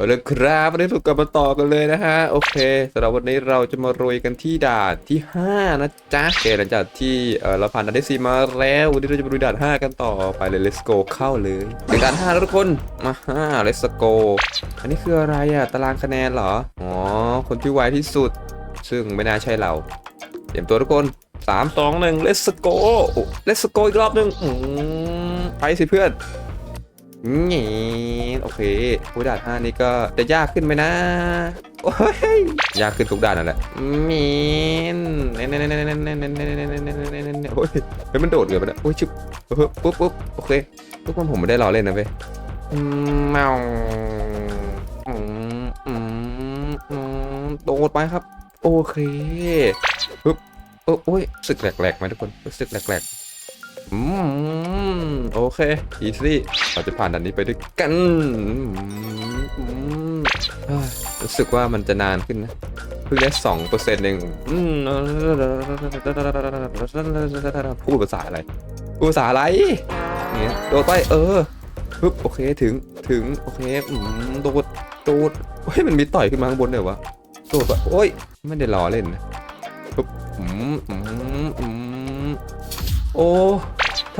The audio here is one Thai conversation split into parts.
เอาเลยครับวันนี้ถูกกลับมาต่อกันเลยนะฮะโอเคสำหรับวันนี้เราจะมาโรยกันที่ด่านที่ 5 นะจ๊ะโอเคหลังจากที่เราผ่านด่านที่4มาแล้ววันนี้เราจะมาดูด่าน 5 กันต่อไปเลย let's go เข้าเลยถึงด่าน5แล้วทุกคนมา5 let's go อันนี้คืออะไรอะตารางคะแนนเหรออ๋อคนที่ไวที่สุด ซึ่งไม่น่าใช่เราเตรียมตัวทุกคน3 2 1 let's go let's go อีกรอบหนึงไปสิเพื่อน นี่โอเคผู้ด่านห้านี่ก็จะยากขึ้นไหมนะ โอ้ย ยากขึ้นทุกด่านนั่นแหละมีนเน่เนเนเนเนเนเนเนเนเนเนเนเนเน่โอ้ยเฮ้ยมันโดดเกินไปแล้วโอ้ยชิบปุ๊บปุ๊บโอเคทุกคนผมไม่ได้รอเล่นนะเว้ยแมวอืมอืมอืมโดดไปครับ โอเคปุ๊บโอ้ยสึกแหลกๆไหมทุกคนสึกแหลกๆ อืมโอเคอีซี่เราจะผ่านด่านนี้ไปด้วยกันอืมเฮ้ยรู้สึกว่ามันจะนานขึ้นนะ เพิ่งได้สองเปอร์เซ็นต์เองอืมพูดภาษาอะไรพูดภาษาอะไรเนี่ยโดดไปเออปึ๊บโอเคถึงถึงโอเคอืมโดดโดดเฮ้ยมันมีต่อยขึ้นมาข้างบนเลยวะโดดไปโอ้ยไม่ได้ล้อเล่นนะปึ๊บอืมอืมอืมโอ้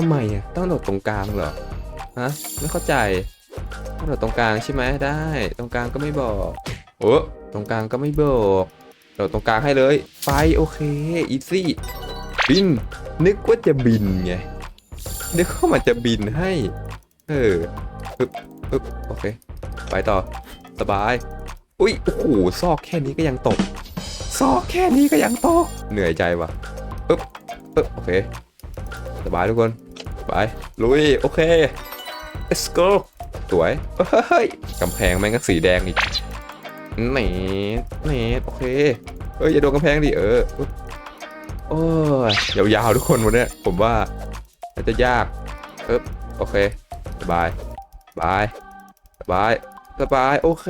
ำไมอะต้องโดดตรงกลางเหรอฮะไม่เข้าใจต้องโดดตรงกลางใช่ไหมได้ ตรงกลางก็ไม่บอกโอ้ตรงกลางก็ไม่บอกโดดตรงกลางให้เลย ไปโอเคอีซี่บิน นึกว่าจะบินไงนึกว่ามันจะบินให้ เออปึ๊บปึ๊บโอเค ไปต่อสบาย อุ้ยโอ้โหซอกแค่นี้ก็ยังตก ซอกแค่นี้ก็ยังตก เหนื่อยใจว่ะปึ๊บปึ๊บโอเคสบายทุกคน ไป ลุย โอเค let's go สวย เฮ้ยกำแพงแม่งก็สีแดงอีกเน่เน่โอเค เอ้ยอย่าโดนกำแพงดิเอออุ๊ยโอ้ยยาวๆทุกคนวันนี้ผมว่ามันจะยากเอ๊บโอเค สบายสบาย สบาย สบาย โอเค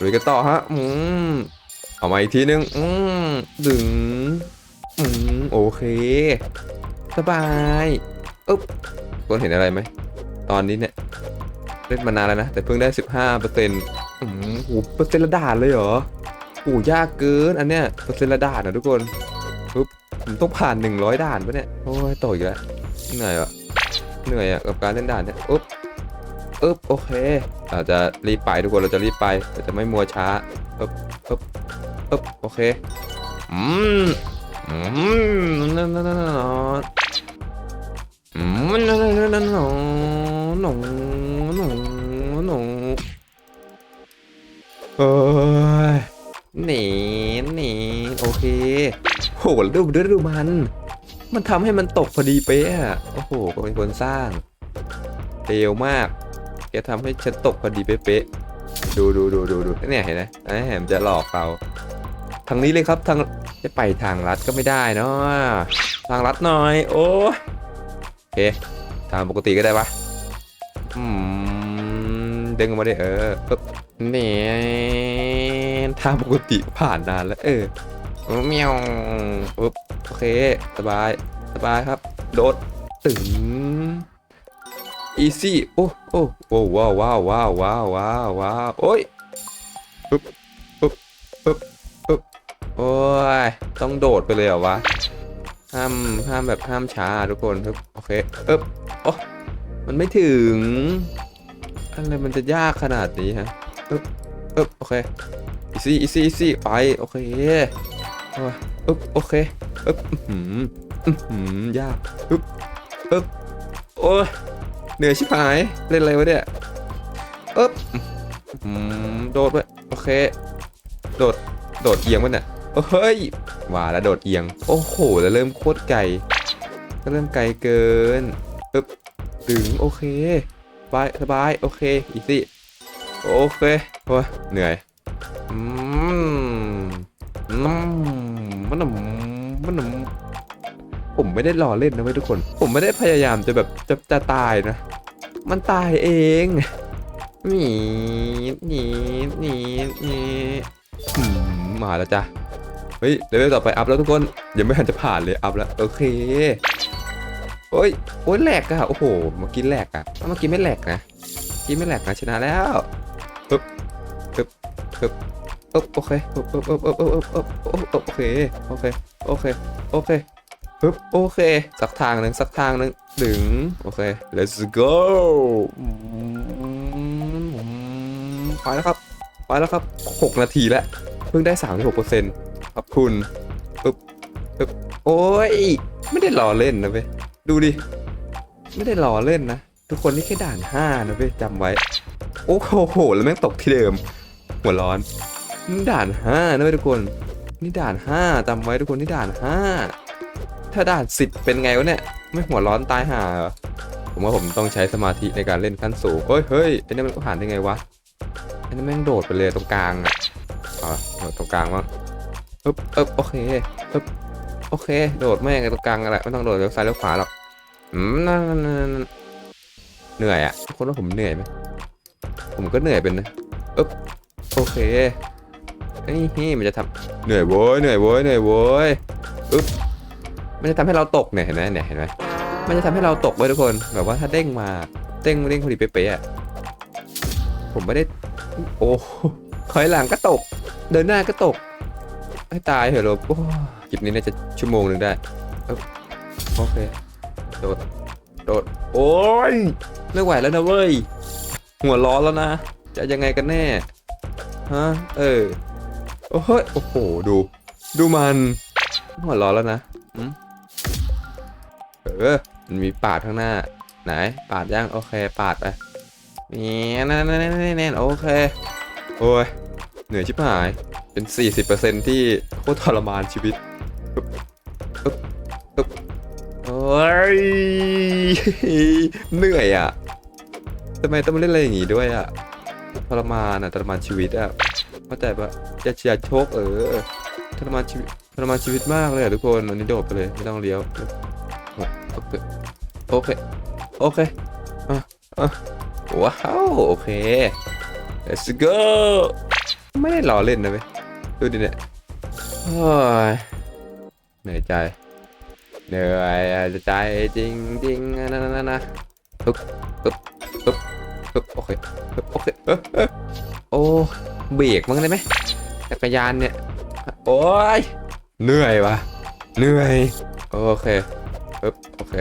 ลุยกันต่อฮะ อืม เอามาอีกทีนึง อืมดึง อืม โอเค สบาย อึ๊บคนเห็นอะไรไหม ตอนนี้เนี่ย เล่นมานานแล้วนะ แต่เพิ่งได้ 15เปอร์เซ็นต์อืมโหเปอร์เซ็นต์ละดานเลยเหรอโหยากเกินอันเนี้ยเปอร์เซ็นต์ละดานนะทุกคนปุ๊บผมต้องผ่าน 100 ด่านปะเนี่ยโอ้ยต่ออีกแล้วเหนื่อยอะเหนื่อยอะกับการเล่นด่านเนี่ยอุ๊บอึ๊บโอเคเราจะรีบไปทุกคนเราจะรีบไปเราจะไม่มัวช้าอึ๊บอึ๊บอึ๊บโอเคอืมอืมนั่นนั่นนั่นนั่น มนั่นนนนนนนนนเออหนีหนีโอเคโหดูดูดูมัน มันทำให้มันตกพอดีเป๊ะโอ้โหก็เป็นคนสร้างเร็วมากแกทำให้ฉันตกพอดีเป๊ะดูดูดูดูดูเนี่ยเห็นไหมไอ้แหมจะหลอกเราทางนี้เลยครับทางจะไปทางลัดก็ไม่ได้เนาะทางลัดหน่อย โอ้ เคทางปกติก็ได้ปะอืมดึงออกมาได้เออปึ๊บเนี่ทางปกติผ่านนานแล้ว เออเมียวปึ๊บโอเค สบาย สบายครับ โดดตึงอีซี่ โอ้โอ้โอ้ว้าวว้าวว้าวว้าวว้าวว้าวโอ้ยปึ๊บปึ๊บปึ๊บปึ๊บโอ้ย ต้องโดดไปเลยเหรอวะ ห้ามห้ามแบบห้ามช้าทุกคนครับโอเคเอ๊บโอ้มันไม่ถึงอะไรมันจะยากขนาดนี้ฮะเอ๊บเอ๊บโอเคอีซี่อีซี่อีซี่ไปโอเคโอ้ยเอ๊บโอเคเอ๊บอื้อหืมหือยากเอ๊บเอ๊บโอ้ยเหนื่อยชิบหายเล่นอะไรวะเนี่ยเอ๊บอืมโดดไปโอเค โดด โดดเอียงมันน่ะเฮ้ย ว่าแล้วโดดเอียง โอ้โห แล้วเริ่มโคตรไกล ก็เริ่มไกลเกินปึ๊บถึงโอเคสบายสบาย โอเค อีซี่ โอเคโอ้ยเหนื่อย อืมน้ำมันมมันมผมไม่ได้รอเล่นนะเว้ยทุกคน ผมไม่ได้พยายามจะแบบจะจะตายนะ มันตายเองหนีหนีหนีหนีอืมมาแล้วจ้ะ เฮ้ยเลเวลต่อไปอัพแล้วทุกคนยังไม่ทันจะผ่านเลยอัพแล้วโอเคโอ้ยโอ้ยแหลกอะโอ้โหเมื่อกี้แหลกอะเมื่อกี้ไม่แหลกนะกี้ไม่แหลกนะชนะแล้วเคปึ๊บปึ๊บปึ๊บปึ๊บโอเคปึ๊บปึ๊บปึ๊บปึ๊บปึ๊บปึ๊บโอเคโอเคโอเคโอเคปึ๊บโอเค สักทางหนึ่งสักทางหนึ่งดึงโอเค let's go ไปแล้วครับไปแล้วครับหกนาทีแล้วเพิ่งได้สามหกเปอร์เซ็นต์ ขอบคุณปึ๊บปึ๊บโอ้ย ไม่ได้ล้อเล่นนะเว้ยดูดิ ไม่ได้ล้อเล่นนะ ทุกคนนี่แค่ด่านห้านะเว้ยจำไว้ โอ้โห แล้วแม่งตกที่เดิม หัวร้อน นี่ด่านห้านะเว้ยทุกคน นี่ด่านห้าจำไว้ทุกคนนี่ด่านห้าถ้าด่านสิบเป็นไงวะเนี่ย ไม่หัวร้อนตายห่าเหรอผมว่าผมต้องใช้สมาธิในการเล่นขั้นสูงเฮ้ยเฮ้ยไอ้นี่มันผ่านได้ไงวะไอ้นี่แม่งโดดไปเลยตรงกลางอะอะโดดตรงกลางมั้ง อึ๊บอึ๊บโอเคอึ๊บโอเค โดดแม่งตรงกลางอะไรไม่ต้องโดดเลี้ยวซ้ายเลี้ยวขวาหรอกอืมนั่นนั่นนั่นเหนื่อยอะทุกคนว่าผมเหนื่อยไหมผมก็เหนื่อยเป็นนะเอ๊บโอเคไอ้นี่มันจะทำเหนื่อยโว้ยเหนื่อยโว้ยเหนื่อยโว้ยอึ๊บมันจะทำให้เราตกเนี่ยเห็นไหมเนี่ยเห็นไหมมันจะทำให้เราตกเว้ยทุกคนแบบว่าถ้าเด้งมาเด้งเด้งพอดีเป๊ะๆอะผมไม่ได้ โอ้ถอยหลังก็ตก เดินหน้าก็ตก ให้ตายเหอโลโอ้คลิปนี้น่าจะชั่วโมงหนึ่งได้ โอเค โดด โดด โอ้ยไม่ไหวแล้วนะเว้ย หัวร้อนแล้วนะ จะยังไงกันแน่ ฮะ เออ โอ้โหโอ้โห ดู ดูมัน หัวร้อนแล้วนะอเออ มันมีปาดข้างหน้า ไหน ปาดย่าง โอเค ปาดไปนี่นั่นนั่นนั่นโอเค โอ้ย เหนื่อยชิบหาย เป็น 40%ที่โคตรทรมานชีวิตปึ๊บปึ๊บปึ๊บโอ้ยเหนื่อยอะทำไมต้องมาเล่นอะไรอย่างงี้ด้วยอะทรมานอะทรมานชีวิตอะเข้าใจปะอย่าเชียร์โชคเออทรมานชีวิตทรมานชีวิตมากเลยอะทุกคนอันนี้โดดไปเลยไม่ต้องเลี้ยวโอเคโอเคโอเคอะอะว้าวโอเค let's go ไม่ได้หล้อเล่นนะเว้ยดูดิเนี่ยโอ้ยเหนื่อยใจเหนื่อยใจจริงจริงนะนะนะปึ๊บปึ๊บปึ๊บปึ๊บโอเคปึ๊บโอเคเออเออโอ้เบรกมั้งได้ไหมจักรยานเนี่ยโอ้ยเหนื่อยวะเหนื่อยโอเคปึ๊บโอเค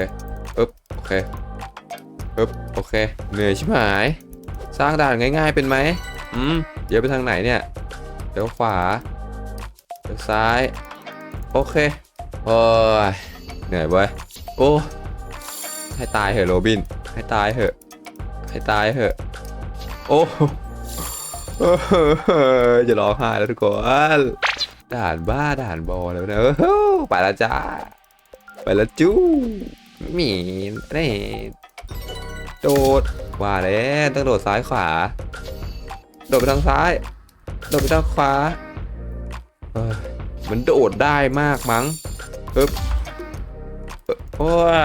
ปึ๊บโอเคปึ๊บโอเคเหนื่อยใชิบหายสร้างด่านง่าย ๆเป็นไหม อืมเดี๋ยวไปทางไหนเนี่ยเดี๋ยวขวาเดี๋ยวซ้าย โอเคโอ้ยเหนื่อยเว้ยโอ้ให้ตายเหอะโรบิน ให้ตายเหอะให้ตายเหอะ โอ้เออจะร้องไห้แล้วทุกคนด่านบ้าด่านบอแล้วนะไปละจ้าไปละจู้หมีนี่โดดว่าแล้วต้องโดดซ้ายขวา โดดไปทางซ้าย โดดไปทางขวาเออมันโดดได้มากมั้งปึ๊บโอ้ย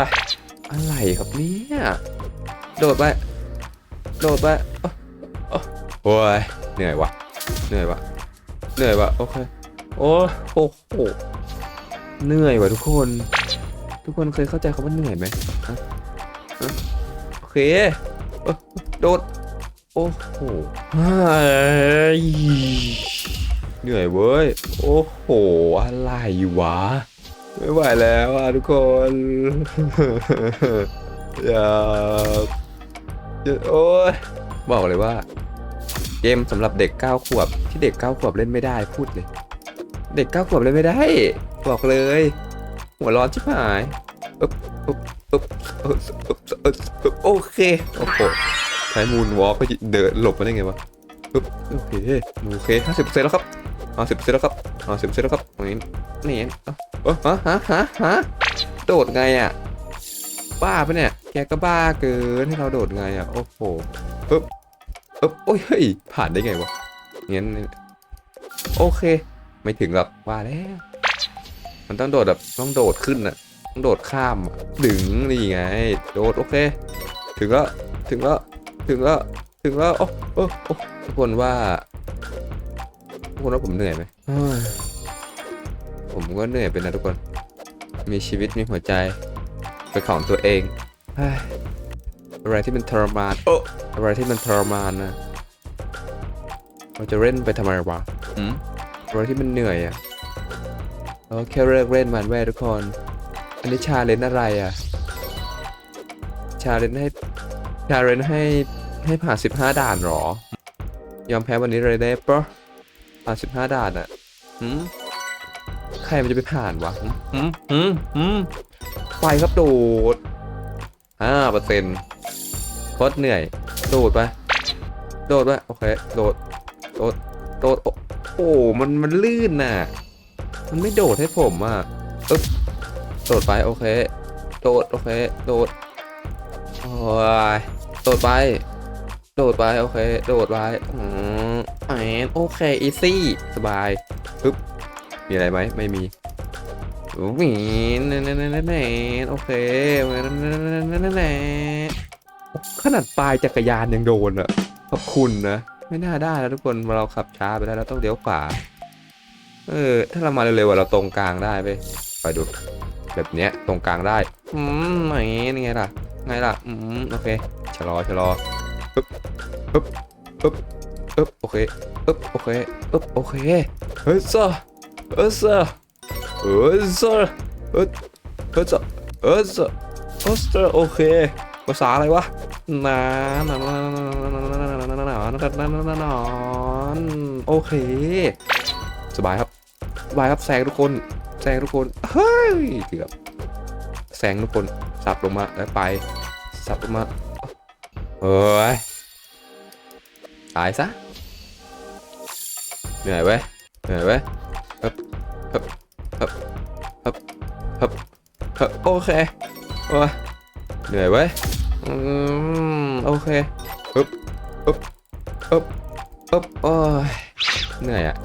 อะไรครับเนี่ยโดดไป โดดไปโอ้โอ้โอ้ยเหนื่อยวะเหนื่อยวะเหนื่อยวะโอเคโอ้โหเหนื่อยวะทุกคน ทุกคนเคยเข้าใจคำว่าเหนื่อยไหมโอเคโดด โอ้โหเฮ้ยเหนื่อยเว้ย โอ้โห อะไรวะ ไม่ไหวแล้วอะทุกคนอย่าอย่าโอ้ยบอกเลยว่า เกมสำหรับเด็ก 9 ขวบ ที่เด็ก 9 ขวบเล่นไม่ได้พูดเลย เด็ก 9 ขวบเล่นไม่ได้ บอกเลย หัวร้อนชิบหายโอเค โอ้โห ช้มูนวอล์กไปเดินหลบมาได้ไงวะอึ๊บโอเคโอเคห้าสิบเปอร์เซ็นต์แล้วครับห้าสิบเปอร์เซ็นต์แล้วครับห้าสิบเปอร์เซ็นต์แล้วครับตรงนี้นี่เอ้าเอฮะฮะฮะฮะโดดไงอะบ้าปะเนี่ยแกก็บ้าเกินให้เราโดดไงอะโอ้โหปึ๊บปึ๊บโอ้ยเฮ้ยผ่านได้ไงวะงั้นโอเค ไม่ถึงหรอกว่าแล้วมันต้องโดดแบบต้องโดดขึ้นอะต้องโดดข้ามอะดึงนี่ไง โดดโอเค ถึงแล้วถึงแล้ว ถึงแล้วถึงแล้วโอ้โอ้โอ้ทุกคนว่าทุกคนว่าผมเหนื่อยไหมเฮ้ยผมก็เหนื่อยเป็นนะทุกคน มีชีวิตมีหัวใจเป็นของตัวเองเฮ้ยอะไรที่มันทรมานโอ้อะไรที่มันทรมานนะเราจะเล่นไปทำไมวะอืมอะไรที่มันเหนื่อยอะเราแค่เลิกเล่นมันแว่ทุกคนอันนี้ชาเลนจ์อะไรอะชาเลนจ์ให้ชาเลนจ์ให้ ให้ผ่าน 15 ด่านเหรอ ยอมแพ้วันนี้เลยได้ปะผ่าน 15 ด่านอะหืมใครมันจะไปผ่านวะหืมหืมหืมไฟครับโดดห้าเปอร์เซ็นต์โคตรเหนื่อย โดดไป โดดไป โอเค โดด โดด โดด โอ้โอ้มัน มันลื่นน่ะ มันไม่โดดให้ผมอะปึ๊บโดดไป โอเค โดด โอเค โดดโอ้ยโดดไป โดดไปโอเค โดดไปอืมแอนโอเคอีซี่สบายปึ๊บมีอะไรไหมไม่มีโอ้ยแน่แน่แน่แน่แน่โอเคแน่แน่แน่แน่แน่แน่ขนาดปลายจักรยานยังโดนอะขอบคุณนะ ไม่น่าได้แล้วทุกคนเราขับช้าไปได้แล้วต้องเลี้ยวขวาเออ ถ้าเรามาเร็วๆเราตรงกลางได้ไปไปดู แบบเนี้ยตรงกลางได้ อืมไหนนี่ไงล่ะ ไงล่ะ อืมโอเคชะลอชะลอ ปึ๊บปึ๊บปึ๊บปึ๊บโอเคปึ๊บโอเคปึ๊บโอเคเฮ้ยซ่าเฮ้ยซ่าเฮ้ยซ่าเฮ้ยเฮ้ยซ่าเฮ้ยซ่าเฮ้ยซ่าโอเคภาษาอะไรวะนานานโอเค สบายครับสบายครับแซงทุกคนแซงทุกคนเฮ้ยเกือบแซงทุกคนสับลงมาแล้วไปสับลงมา เฮ้ยตายซะเหนื่อยเว้ยเหนื่อยเว้ยฮึบฮึบฮึบฮึบฮึบฮึบโอเคโอ้ยเหนื่อยเว้ยอืมโอเคฮึบฮึบฮึบฮึบโอ้ยเหนื่อยอะ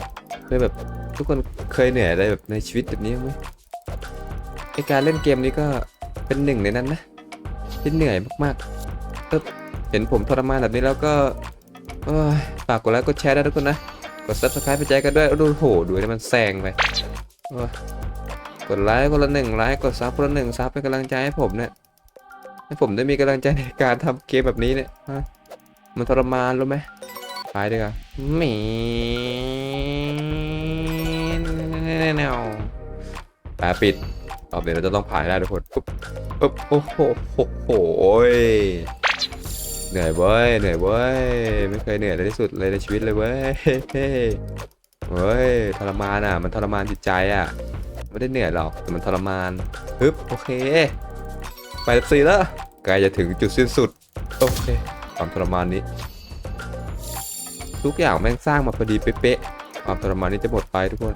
เคยแบบทุกคนเคยเหนื่อยอะไรแบบในชีวิตแบบนี้ไหมไอการเล่นเกมนี้ก็เป็นหนึ่งในนั้นนะที่เหนื่อยมากๆเออ เห็นผมทรมานแบบนี้แล้วก็ฝากกดไลค์กดแชร์ได้ทุกคนนะ กด subscribe ไปใจกันด้วยดูโหดูให้มันแซงไปกดไลค์คนละหนึ่งไลค์กดซับคนละหนึ่งซับเป็นกำลังใจให้ผมเนี่ยให้ผมได้มีกำลังใจในการทำเกมแบบนี้เนี่ยมันทรมานรู้ไหมไปดีกว่าหมีแนวแปปิดตอบเดี๋ยวเราจะต้องผ่านได้ทุกคนปุ๊บปุ๊บโอ้โหโอ้โหโอ้ย เหนื่อยเว้ยเหนื่อยเว้ยไม่เคยเหนื่อยเลยที่สุดเลยในชีวิตเลยเว้ยเฮ้ยเฮ้ยทรมานอะ มันทรมานจิตใจอะ ไม่ได้เหนื่อยหรอกแต่มันทรมานฮึบโอเคไปสี่แล้วใกล้จะถึงจุดสิ้นสุดโอเคความทรมานนี้ ทุกอย่างแม่งสร้างมาพอดีเป๊ะๆความทรมานนี้จะหมดไปทุกคน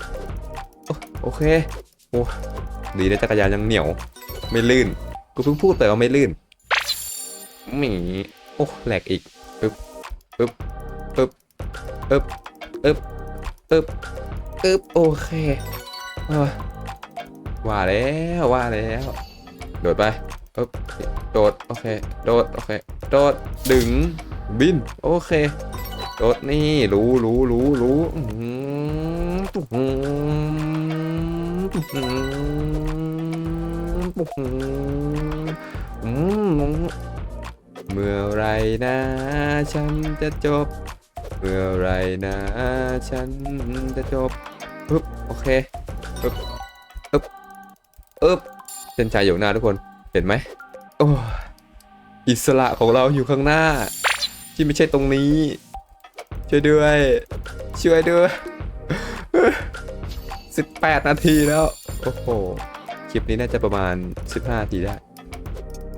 โอโอเคโอ้ดีนะจักรยานยังเหนียว ไม่ลื่น กูเพิ่งพูดไปว่าไม่ลื่นหมี โอ้แหลกอีกปึ๊บปึ๊บปึ๊บปึ๊บปึ๊บปึ๊บปึ๊บโอเคเอ้ยว่าแล้วว่าแล้วโดดไปปึ๊บโดดโอเคโดดโอเคโดดดึงบินโอเคโดดนี่รู้รู้รู้รู้อืมตุ๊กอืมตุ๊กอืมตุ๊กอืมอืม เมื่อไรนะ ฉันจะจบ เมื่อไรนะ ฉันจะจบปึ๊บโอเคปึ๊บปึ๊บปึ๊บเส้นชัยอยู่หน้าทุกคนเห็นไหมโอ้อิสระของเราอยู่ข้างหน้า ที่ไม่ใช่ตรงนี้ ช่วยด้วย ช่วยด้วย18 นาทีแล้ว โอ้โห คลิปนี้น่าจะประมาณ 15นาทีได้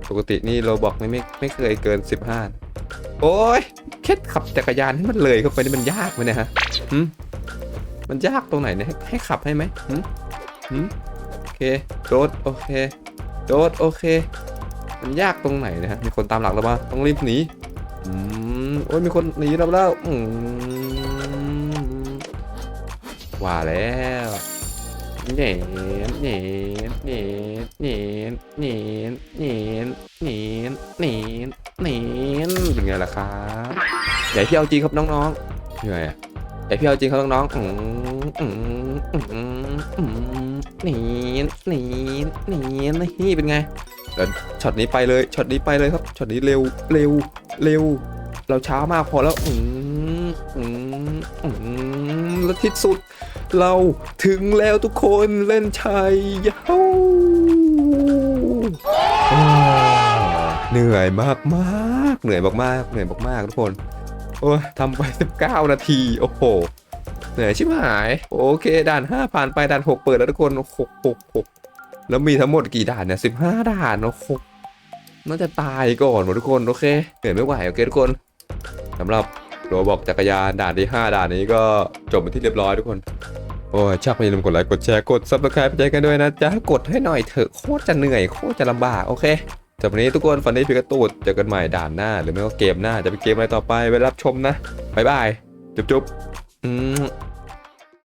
ปกตินี่โรบอกไม่ไม่ไม่เคยเกิน 15 โอ้ยแค่ขับจักรยานให้มันเลยเข้าไปนี่มันยากไหมเนะฮะหืมมันยากตรงไหนเนี่ยให้ให้ขับให้ไหมหืมหืมโอเคโดดโอเคโดดโอเค มันยากตรงไหนนะฮะมีคนตามหลังเรามาต้องรีบหนีอืมโอ้ยมีคนหนีเราแล้วอืมว่าแล้ว เหนียนเหนียนเหนียนเหนียนเหนียนเหนียนเหนียนเหนียนเนียนเป็นไงล่ะครับใหญ่พี่เอาจริงครับน้องๆเหนื่อยอะใหญ่พี่เอาจริงครับน้องๆอืมอืมอืมอืมเหนีนเหนียนเหนียนนี่เป็นไงเดี๋ยวช็อตนี้ไปเลยช็อตนี้ไปเลยครับช็อตนี้เร็วเร็วเร็ว เราช้ามากพอแล้วอืมอืมมอืมแล้วที่สุด เราถึงแล้วทุกคนเล่นชัยยาวเหนื่อยมากมากเหนื่อยมากๆเหนื่อยมากๆทุกคนโอ้ยทำไป 19 นาที โอ้โห เหนื่อยชิบหาย โอเค ด่าน 5 ผ่านไปด่าน 6 เปิดแล้วทุกคน6 6 6แล้วมีทั้งหมดกี่ด่านเนี่ย15ด่านโอ้โหน่าจะตายก่อนหมดทุกคน โอเคเหนื่อยไม่ไหวโอเคทุกคนสำหรับ โรบอกจักรยานด่านที่ 5 ด่านนี้ก็จบไปที่เรียบร้อยทุกคน โอ้ยชักไม่ลืมกดไลค์กดแชร์กด subscribe ใจกันด้วยนะจ๊ะกดให้หน่อยเถอะโคตรจะเหนื่อยโคตรจะลำบากโอเคสำหรับวันนี้ทุกคนฟันนี้พิกาตูดเจอกันใหม่ด่านหน้า หรือไม่ก็เกมหน้าจะเป็นเกมอะไรต่อไปไปรับชมนะบ๊ายบายจุ๊บๆอืม